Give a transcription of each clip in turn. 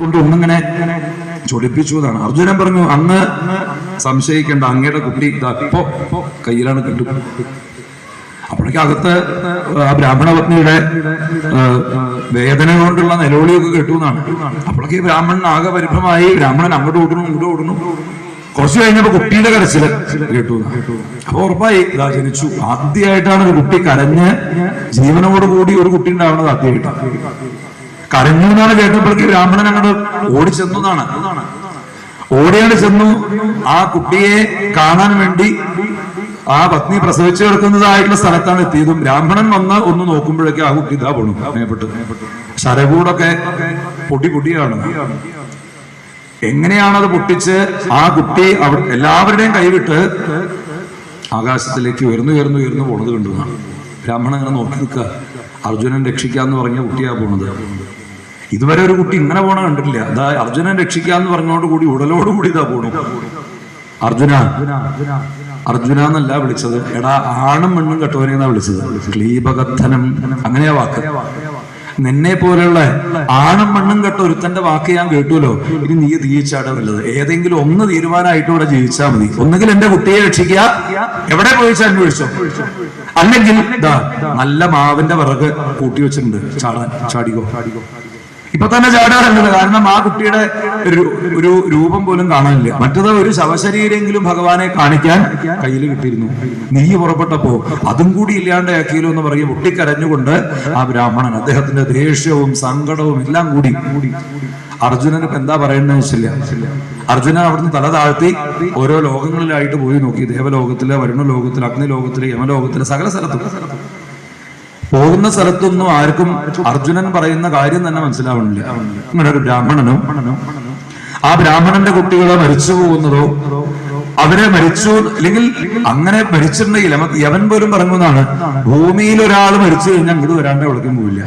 കൊണ്ട് ഒന്നിങ്ങനെ ചൊടിപ്പിച്ചു എന്നാണ്. അർജുനൻ പറഞ്ഞു അങ്ങ് സംശയിക്കേണ്ട അങ്ങയുടെ കുട്ടി ഇപ്പോ കയ്യിലാണ് കണ്ടു അപ്പോഴേക്ക് അകത്ത് ആ ബ്രാഹ്മണ പത്നിയുടെ വേദന കൊണ്ടുള്ള നിലവിളിയൊക്കെ കേട്ടു എന്നാണ്. അപ്പോഴേക്ക് ബ്രാഹ്മണൻ ആകെ പരിഭ്രമായി ബ്രാഹ്മണൻ അങ്ങോട്ട് ഓടുന്നു ഇങ്ങോട്ട് ഓടുന്നു. കുറച്ചു കഴിഞ്ഞപ്പോ കുട്ടിയുടെ കരച്ചിൽ കേട്ടു. അപ്പൊ ഉറപ്പായി ഇതാ ജനിച്ചു. ആദ്യമായിട്ടാണ് ഒരു കുട്ടി കരഞ്ഞ് ജീവനോട് കൂടി ഒരു കുട്ടി ഉണ്ടാവുന്നത് ആദ്യമായിട്ടാണ്. കരഞ്ഞു എന്നാണ് കേട്ടപ്പോഴേക്ക് ബ്രാഹ്മണൻ അങ്ങോട്ട് ഓടി ചെന്നു എന്നാണ് ഓടിയാണ് ചെന്നു. ആ കുട്ടിയെ കാണാൻ വേണ്ടി ആ പത്നി പ്രസവിച്ചു കിടക്കുന്നതായിട്ടുള്ള സ്ഥലത്താണ് എത്തിയതും. ബ്രാഹ്മണൻ വന്ന് ഒന്ന് നോക്കുമ്പോഴേക്കും ആ കുട്ടി ഇതാ പോണു. മേപ്പെട്ട് ശരകൂടൊക്കെ പൊടി പൊടിയാണ്. എങ്ങനെയാണ് അത് പൊട്ടിച്ച് ആ കുട്ടി എല്ലാവരുടെയും കൈവിട്ട് ആകാശത്തിലേക്ക് ഉയർന്നു ഉയർന്നു ഉയർന്നു പോണത് കണ്ടു. ബ്രാഹ്മണൻ അങ്ങനെ നോക്കി നിൽക്കുക. അർജുനൻ രക്ഷിക്കാന്ന് പറഞ്ഞ കുട്ടിയാ പോണത്. ഇതുവരെ ഒരു കുട്ടി ഇങ്ങനെ പോണ കണ്ടിട്ടില്ല. അതാ അർജുനൻ രക്ഷിക്കാന്ന് പറഞ്ഞോട് കൂടി ഉടലോട് കൂടി ഇതാ പോണു. അർജുന അർജുന എന്നല്ല വിളിച്ചത്. എടാ ആണും മണ്ണും കെട്ടവനെ എന്നാ വിളിച്ചത്? ക്ലീപകഥനം അങ്ങനെയാ വാക്ക്. നിന്നെ പോലെയുള്ള ആണും മണ്ണും കെട്ട ഒരുത്തന്റെ വാക്ക് ഞാൻ കേട്ടുമല്ലോ ഇനി നീ തീയിച്ചാടാ നല്ലത്. ഏതെങ്കിലും ഒന്ന് തീരുമാനമായിട്ട് ഇവിടെ ജീവിച്ചാൽ മതി. ഒന്നുകിൽ എന്റെ കുട്ടിയെ രക്ഷിക്കുക. എവിടെ പോയിച്ചാൽ അന്വേഷിച്ചോ അല്ലെങ്കിൽ നല്ല മാവിന്റെ വിറക് കൂട്ടി വെച്ചിട്ടുണ്ട്. ചാടാൻ ചാടിക്കോ. ഇപ്പൊ തന്നെ ചാടാറുണ്ട് കാരണം ആ കുട്ടിയുടെ ഒരു രൂപം പോലും കാണാനില്ല. മറ്റത് ഒരു ശവശരീരെങ്കിലും ഭഗവാനെ കാണിക്കാൻ കയ്യിൽ കിട്ടിയിരുന്നു. നീ പുറപ്പെട്ടപ്പോ അതും കൂടി ഇല്ലാണ്ടാക്കിയല്ലോ എന്ന് പറയും ഒട്ടിക്കരഞ്ഞുകൊണ്ട് ആ ബ്രാഹ്മണൻ അദ്ദേഹത്തിന്റെ ദേഷ്യവും സങ്കടവും എല്ലാം കൂടി. അർജുനന് ഇപ്പൊ എന്താ പറയണ്ടെന്ന് വെച്ചില്ല. അർജുനൻ അവിടുന്ന് തല താഴ്ത്തി ഓരോ ലോകങ്ങളിലായിട്ട് പോയി നോക്കി. ദേവലോകത്തിൽ വരുണ ലോകത്തിൽ അഗ്നി ലോകത്തിൽ യമലോകത്തിൽ സകല സ്ഥലത്തും. പോകുന്ന സ്ഥലത്തൊന്നും ആർക്കും അർജുനൻ പറയുന്ന കാര്യം തന്നെ മനസ്സിലാവണില്ല ഇങ്ങനെ ഒരു ബ്രാഹ്മണനും ആ ബ്രാഹ്മണന്റെ കുട്ടികളെ മരിച്ചു പോകുന്നതോ അവരെ മരിച്ചു അല്ലെങ്കിൽ അങ്ങനെ മരിച്ചിട്ടുണ്ടെങ്കിൽ യവൻ പോലും പറഞ്ഞതാണ് ഭൂമിയിൽ ഒരാൾ മരിച്ചു കഴിഞ്ഞാൽ അങ്ങോട്ട് വരാണ്ട് എവിടേക്കും പോവില്ല.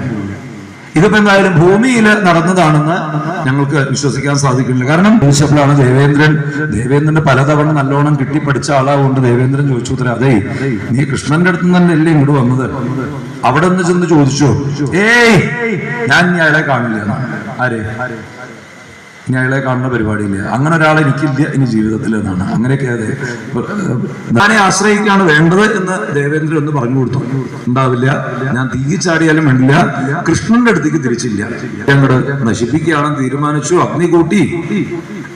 ഇതിപ്പോ എന്തായാലും ഭൂമിയിൽ നടന്നതാണെന്ന് ഞങ്ങൾക്ക് വിശ്വസിക്കാൻ സാധിക്കുന്നില്ല. കാരണം ചോദിച്ചപ്പോഴാണ് ദേവേന്ദ്രൻ. ദേവേന്ദ്രന്റെ പലതവണ നല്ലോണം കിട്ടിപ്പടിച്ച ആളാവുകൊണ്ട് ദേവേന്ദ്രൻ ചോദിച്ചു ഉത്തരം അതെ നീ കൃഷ്ണന്റെ അടുത്ത് തന്നെ അല്ലേ ഇങ്ങോട്ട് വന്നത്? അവിടെ നിന്ന് ചെന്ന് ചോദിച്ചു ഏയ് ഞാൻ ഇനി അയാളെ കാണില്ല. ആരെ? ഇനി അയാളെ കാണുന്ന പരിപാടിയില്ല. അങ്ങനെ ഒരാളെ എനിക്കില്ല ഇനി ജീവിതത്തിൽ എന്നാണ്. അങ്ങനെയൊക്കെ അതെ ഞാനെ ആശ്രയിക്കാണ് വേണ്ടത് എന്ന് ദേവേന്ദ്രൻ ഒന്ന് പറഞ്ഞു കൊടുത്തു. ഉണ്ടാവില്ല. ഞാൻ തീ വേണ്ടില്ല. കൃഷ്ണന്റെ അടുത്തേക്ക് തിരിച്ചില്ല. ഞങ്ങൾ നശിപ്പിക്കുകയാണെന്ന് തീരുമാനിച്ചു. അഗ്നി കൂട്ടി.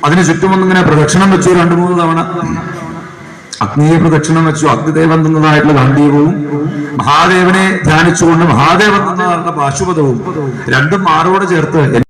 അതിന് ചുറ്റുമൊന്നിങ്ങനെ പ്രദക്ഷിണം വെച്ചു രണ്ടു മൂന്ന് തവണ. അഗ്നിയെ പ്രദക്ഷിണം വെച്ചു. അഗ്നിദേവൻ തന്നതായിട്ടുള്ള ഗാന്ധീയവും മഹാദേവനെ ധ്യാനിച്ചുകൊണ്ട് മഹാദേവൻ തന്നതായിട്ടുള്ള പാശുപതവും രണ്ടും മാറോട് ചേർത്ത്